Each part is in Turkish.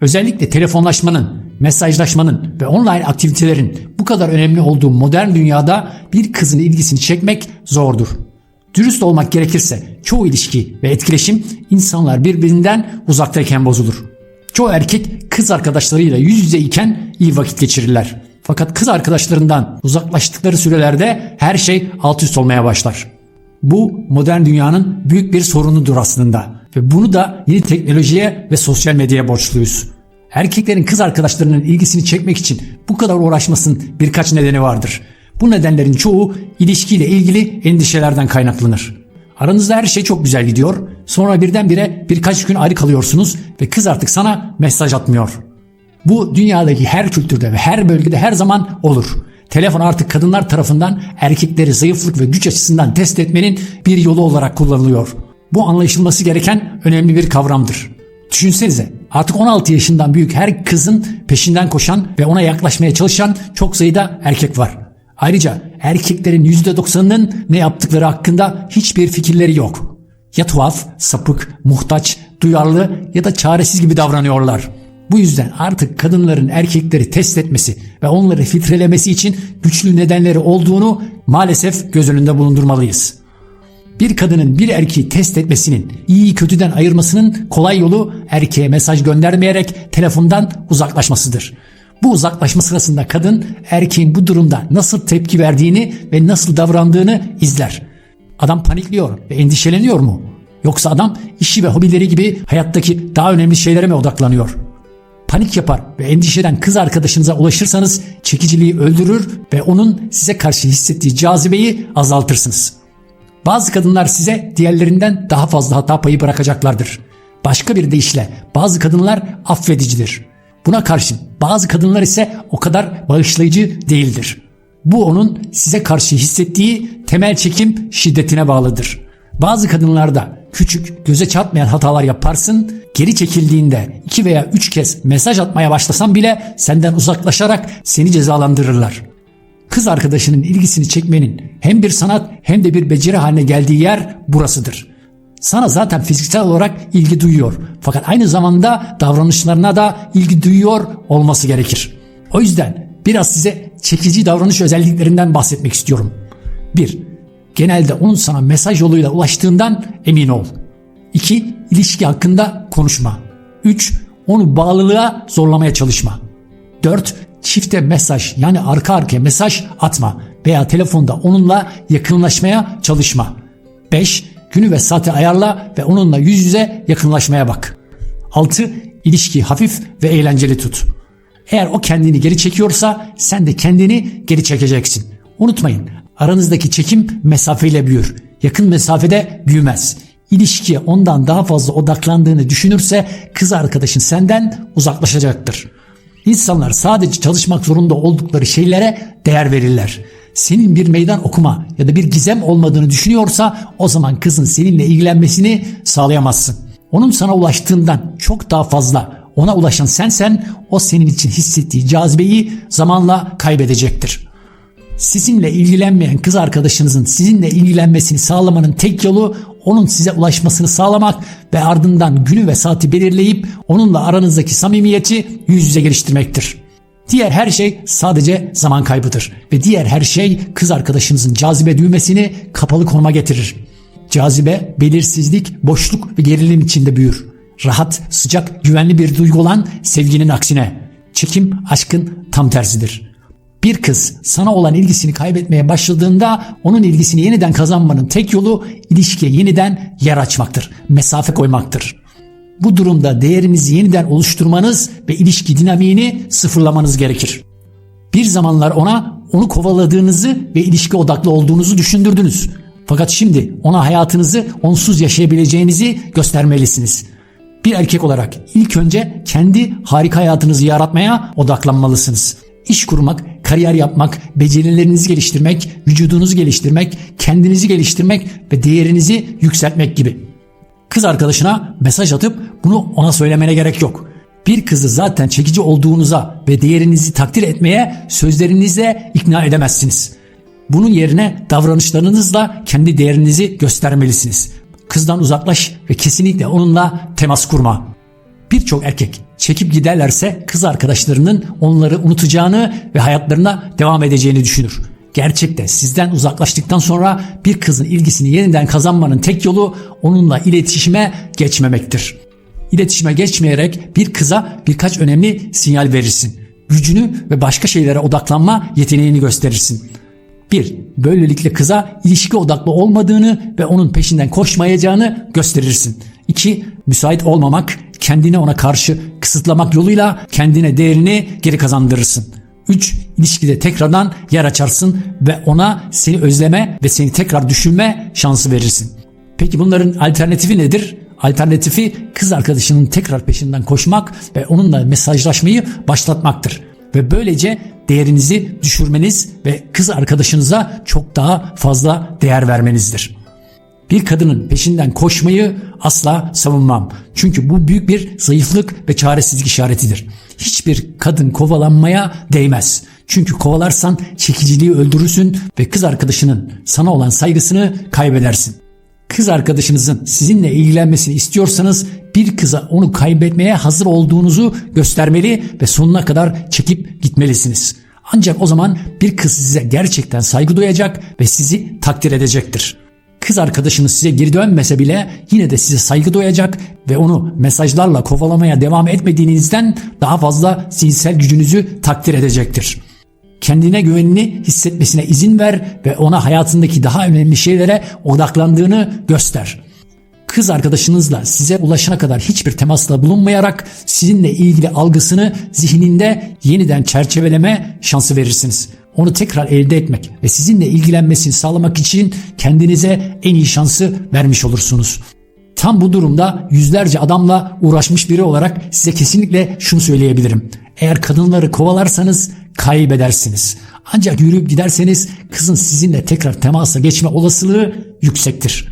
Özellikle telefonlaşmanın, mesajlaşmanın ve online aktivitelerin bu kadar önemli olduğu modern dünyada bir kızın ilgisini çekmek zordur. Dürüst olmak gerekirse çoğu ilişki ve etkileşim insanlar birbirinden uzaktayken bozulur. Çoğu erkek kız arkadaşlarıyla yüz yüze iken iyi vakit geçirirler. Fakat kız arkadaşlarından uzaklaştıkları sürelerde her şey alt üst olmaya başlar. Bu modern dünyanın büyük bir sorunudur aslında ve bunu da yeni teknolojiye ve sosyal medyaya borçluyuz. Erkeklerin kız arkadaşlarının ilgisini çekmek için bu kadar uğraşmasının birkaç nedeni vardır. Bu nedenlerin çoğu ilişkiyle ilgili endişelerden kaynaklanır. Aranızda her şey çok güzel gidiyor. Sonra birdenbire birkaç gün ayrı kalıyorsunuz ve kız artık sana mesaj atmıyor. Bu dünyadaki her kültürde ve her bölgede her zaman olur. Telefon artık kadınlar tarafından erkekleri zayıflık ve güç açısından test etmenin bir yolu olarak kullanılıyor. Bu anlaşılması gereken önemli bir kavramdır. Düşünsenize artık 16 yaşından büyük her kızın peşinden koşan ve ona yaklaşmaya çalışan çok sayıda erkek var. Ayrıca erkeklerin %90'ının ne yaptıkları hakkında hiçbir fikirleri yok. Ya tuhaf, sapık, muhtaç, duyarlı ya da çaresiz gibi davranıyorlar. Bu yüzden artık kadınların erkekleri test etmesi ve onları filtrelemesi için güçlü nedenleri olduğunu maalesef göz önünde bulundurmalıyız. Bir kadının bir erkeği test etmesinin, iyi kötüden ayırmasının kolay yolu erkeğe mesaj göndermeyerek telefondan uzaklaşmasıdır. Bu uzaklaşma sırasında kadın erkeğin bu durumda nasıl tepki verdiğini ve nasıl davrandığını izler. Adam panikliyor ve endişeleniyor mu? Yoksa adam işi ve hobileri gibi hayattaki daha önemli şeylere mi odaklanıyor? Panik yapar ve endişeden kız arkadaşınıza ulaşırsanız çekiciliği öldürür ve onun size karşı hissettiği cazibeyi azaltırsınız. Bazı kadınlar size diğerlerinden daha fazla hata payı bırakacaklardır. Başka bir deyişle bazı kadınlar affedicidir. Buna karşın bazı kadınlar ise o kadar bağışlayıcı değildir. Bu onun size karşı hissettiği temel çekim şiddetine bağlıdır. Bazı kadınlarda küçük, göze çarpmayan hatalar yaparsın, geri çekildiğinde iki veya üç kez mesaj atmaya başlasan bile senden uzaklaşarak seni cezalandırırlar. Kız arkadaşının ilgisini çekmenin hem bir sanat hem de bir beceri haline geldiği yer burasıdır. Sana zaten fiziksel olarak ilgi duyuyor. Fakat aynı zamanda davranışlarına da ilgi duyuyor olması gerekir. O yüzden biraz size çekici davranış özelliklerinden bahsetmek istiyorum. 1. Genelde onun sana mesaj yoluyla ulaştığından emin ol. 2. İlişki hakkında konuşma. 3. Onu bağlılığa zorlamaya çalışma. 4. Çifte mesaj yani arka arkaya mesaj atma veya telefonda onunla yakınlaşmaya çalışma. 5. Günü ve saati ayarla ve onunla yüz yüze yakınlaşmaya bak. 6. İlişkiyi hafif ve eğlenceli tut. Eğer o kendini geri çekiyorsa sen de kendini geri çekeceksin. Unutmayın aranızdaki çekim mesafeyle büyür. Yakın mesafede büyümez. İlişkiye ondan daha fazla odaklandığını düşünürse kız arkadaşın senden uzaklaşacaktır. İnsanlar sadece çalışmak zorunda oldukları şeylere değer verirler. Senin bir meydan okuma ya da bir gizem olmadığını düşünüyorsa o zaman kızın seninle ilgilenmesini sağlayamazsın. Onun sana ulaştığından çok daha fazla ona ulaşan sensen o senin için hissettiği cazibeyi zamanla kaybedecektir. Sizinle ilgilenmeyen kız arkadaşınızın sizinle ilgilenmesini sağlamanın tek yolu onun size ulaşmasını sağlamak ve ardından günü ve saati belirleyip onunla aranızdaki samimiyeti yüz yüze geliştirmektir. Diğer her şey sadece zaman kaybıdır ve diğer her şey kız arkadaşınızın cazibe düğmesini kapalı konuma getirir. Cazibe, belirsizlik, boşluk ve gerilim içinde büyür. Rahat, sıcak, güvenli bir duygu olan sevginin aksine. Çekim aşkın tam tersidir. Bir kız sana olan ilgisini kaybetmeye başladığında onun ilgisini yeniden kazanmanın tek yolu ilişkiye yeniden yer açmaktır. Mesafe koymaktır. Bu durumda değerinizi yeniden oluşturmanız ve ilişki dinamiğini sıfırlamanız gerekir. Bir zamanlar ona onu kovaladığınızı ve ilişki odaklı olduğunuzu düşündürdünüz. Fakat şimdi ona hayatınızı onsuz yaşayabileceğinizi göstermelisiniz. Bir erkek olarak ilk önce kendi harika hayatınızı yaratmaya odaklanmalısınız. İş kurmak, kariyer yapmak, becerilerinizi geliştirmek, vücudunuzu geliştirmek, kendinizi geliştirmek ve değerinizi yükseltmek gibi. Kız arkadaşına mesaj atıp bunu ona söylemene gerek yok. Bir kızı zaten çekici olduğunuza ve değerinizi takdir etmeye sözlerinizle ikna edemezsiniz. Bunun yerine davranışlarınızla kendi değerinizi göstermelisiniz. Kızdan uzaklaş ve kesinlikle onunla temas kurma. Birçok erkek Çekip giderlerse kız arkadaşlarının onları unutacağını ve hayatlarına devam edeceğini düşünür. Gerçekte sizden uzaklaştıktan sonra bir kızın ilgisini yeniden kazanmanın tek yolu onunla iletişime geçmemektir. İletişime geçmeyerek bir kıza birkaç önemli sinyal verirsin. Gücünü ve başka şeylere odaklanma yeteneğini gösterirsin. 1. Böylelikle kıza ilişki odaklı olmadığını ve onun peşinden koşmayacağını gösterirsin. 2. Müsait olmamak, kendini ona karşı kısıtlamak yoluyla kendine değerini geri kazandırırsın. 3. İlişkide tekrardan yer açarsın ve ona seni özleme ve seni tekrar düşünme şansı verirsin. Peki bunların alternatifi nedir? Alternatifi kız arkadaşının tekrar peşinden koşmak ve onunla mesajlaşmayı başlatmaktır. Ve böylece değerinizi düşürmeniz ve kız arkadaşınıza çok daha fazla değer vermenizdir. Bir kadının peşinden koşmayı asla savunmam. Çünkü bu büyük bir zayıflık ve çaresizlik işaretidir. Hiçbir kadın kovalanmaya değmez. Çünkü kovalarsan çekiciliği öldürürsün ve kız arkadaşının sana olan saygısını kaybedersin. Kız arkadaşınızın sizinle ilgilenmesini istiyorsanız bir kıza onu kaybetmeye hazır olduğunuzu göstermeli ve sonuna kadar çekip gitmelisiniz. Ancak o zaman bir kız size gerçekten saygı duyacak ve sizi takdir edecektir. Kız arkadaşınız size geri dönmese bile yine de size saygı duyacak ve onu mesajlarla kovalamaya devam etmediğinizden daha fazla zihinsel gücünüzü takdir edecektir. Kendine güvenini hissetmesine izin ver ve ona hayatındaki daha önemli şeylere odaklandığını göster. Kız arkadaşınızla size ulaşana kadar hiçbir temasla bulunmayarak sizinle ilgili algısını zihninde yeniden çerçeveleme şansı verirsiniz. Onu tekrar elde etmek ve sizinle ilgilenmesini sağlamak için kendinize en iyi şansı vermiş olursunuz. Tam bu durumda yüzlerce adamla uğraşmış biri olarak size kesinlikle şunu söyleyebilirim. Eğer kadınları kovalarsanız kaybedersiniz. Ancak yürüyüp giderseniz kızın sizinle tekrar temasa geçme olasılığı yüksektir.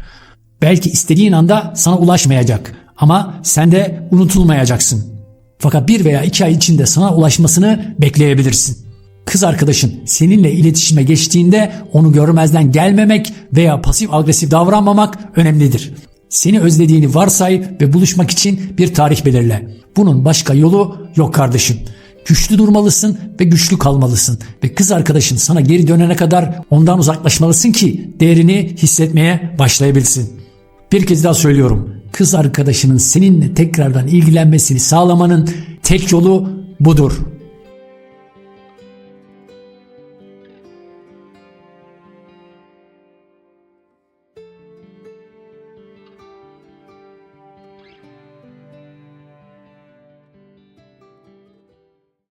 Belki istediğin anda sana ulaşmayacak ama sen de unutulmayacaksın. Fakat bir veya iki ay içinde sana ulaşmasını bekleyebilirsin. Kız arkadaşın seninle iletişime geçtiğinde onu görmezden gelmemek veya pasif agresif davranmamak önemlidir. Seni özlediğini varsay ve buluşmak için bir tarih belirle. Bunun başka yolu yok kardeşim. Güçlü durmalısın ve güçlü kalmalısın ve kız arkadaşın sana geri dönene kadar ondan uzaklaşmalısın ki değerini hissetmeye başlayabilsin. Bir kez daha söylüyorum. Kız arkadaşının seninle tekrardan ilgilenmesini sağlamanın tek yolu budur.